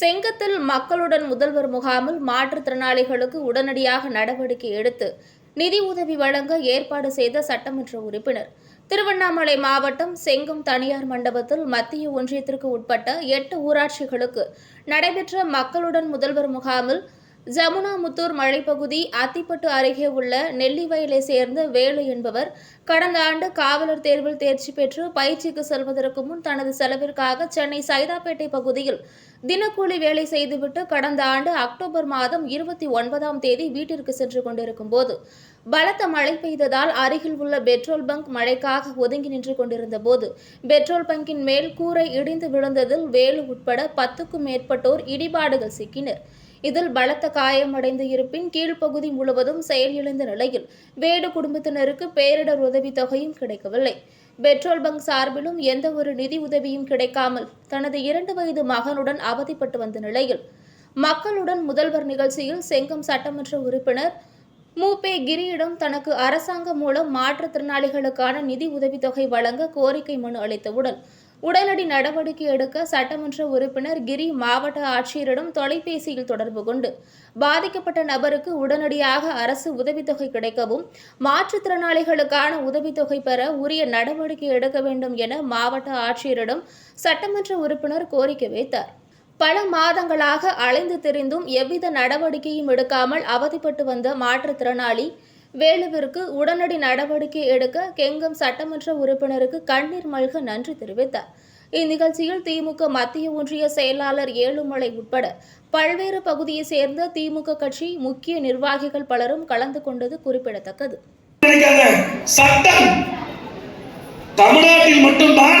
செங்கத்தில் மக்களுடன் முதல்வர் முகாமில் மாற்றுத்திறனாளிகளுக்கு உடனடியாக நடவடிக்கை எடுத்து நிதி உதவி வழங்க ஏற்பாடு செய்த சட்டமன்ற உறுப்பினர். திருவண்ணாமலை மாவட்டம் செங்கம் தனியார் மண்டபத்தில் மத்திய ஒன்றியத்திற்கு உட்பட்ட எட்டு ஊராட்சிகளுக்கு நடைபெற்ற மக்களுடன் முதல்வர் முகாமில் ஜமுனாமுத்தூர் மலைப்பகுதி அத்திப்பட்டு அருகே உள்ள நெல்லிவயலை சேர்ந்த வேலு என்பவர் கடந்த ஆண்டு காவலர் தேர்வில் தேர்ச்சி பெற்று பயிற்சிக்கு செல்வதற்கு முன் தனது செலவிற்காக சென்னை சைதாப்பேட்டை பகுதியில் தினக்கூலி வேலை செய்துவிட்டு கடந்த ஆண்டு அக்டோபர் மாதம் இருபத்தி ஒன்பதாம் தேதி வீட்டிற்கு சென்று கொண்டிருக்கும் போது பலத்த மழை பெய்ததால் அருகில் உள்ள பெட்ரோல் பங்க் மழைக்காக ஒதுங்கி நின்று கொண்டிருந்த போது பெட்ரோல் பங்கின் மேல் கூரை இடிந்து விழுந்ததில் வேலு உட்பட பத்துக்கும் மேற்பட்டோர் இடிபாடுகள் சிக்கினர். இதில் பலத்த காயமடைந்து இருப்பின் கீழ்ப்பகுதி முழுவதும் செயலிழந்த நிலையில் வேடு குடும்பத்தினருக்கு பேரிடர் உதவித் தொகையும் கிடைக்கவில்லை. பெட்ரோல் பங்க் சார்பிலும் எந்த ஒரு நிதி உதவியும் கிடைக்காமல் தனது இரண்டு வயது மகனுடன் அவதிப்பட்டு வந்த நிலையில் மக்களுடன் முதல்வர் நிகழ்ச்சியில் செங்கம் சட்டமன்ற உறுப்பினர் மூபே கிரியிடம் தனக்கு அரசாங்கம் மூலம் மாற்றுத்திறனாளிகளுக்கான நிதி உதவித்தொகை வழங்க கோரிக்கை மனு அளித்தவுடன் உடனடி நடவடிக்கை எடுக்க சட்டமன்ற உறுப்பினர் கிரி மாவட்ட ஆட்சியரிடம் தொலைபேசியில் தொடர்பு கொண்டு பாதிக்கப்பட்ட நபருக்கு உடனடியாக அரசு உதவித்தொகை கிடைக்கவும் மாற்றுத்திறனாளிகளுக்கான உதவித்தொகை பெற உரிய நடவடிக்கை எடுக்க வேண்டும் என மாவட்ட ஆட்சியரிடம் சட்டமன்ற உறுப்பினர் கோரிக்கை வைத்தார். பல மாதங்களாக அலைந்து திரிந்தும் எவ்வித நடவடிக்கையும் எடுக்காமல் அவதிப்பட்டு வந்த மாற்றுத்திறனாளி வேலுவிற்கு உடனடி நடவடிக்கை எடுக்க கெங்கம் சட்டமன்ற உறுப்பினருக்கு கண்ணீர் மல்க நன்றி தெரிவித்தார். இந்நிகழ்ச்சியில் திமுக மத்திய ஒன்றிய செயலாளர் ஏழுமலை உட்பட பல்வேறு பகுதியைச் சேர்ந்த திமுக கட்சி முக்கிய நிர்வாகிகள் பலரும் கலந்து கொண்டது குறிப்பிடத்தக்கது. சட்டம் தமிழ்நாட்டில் மட்டும்தான்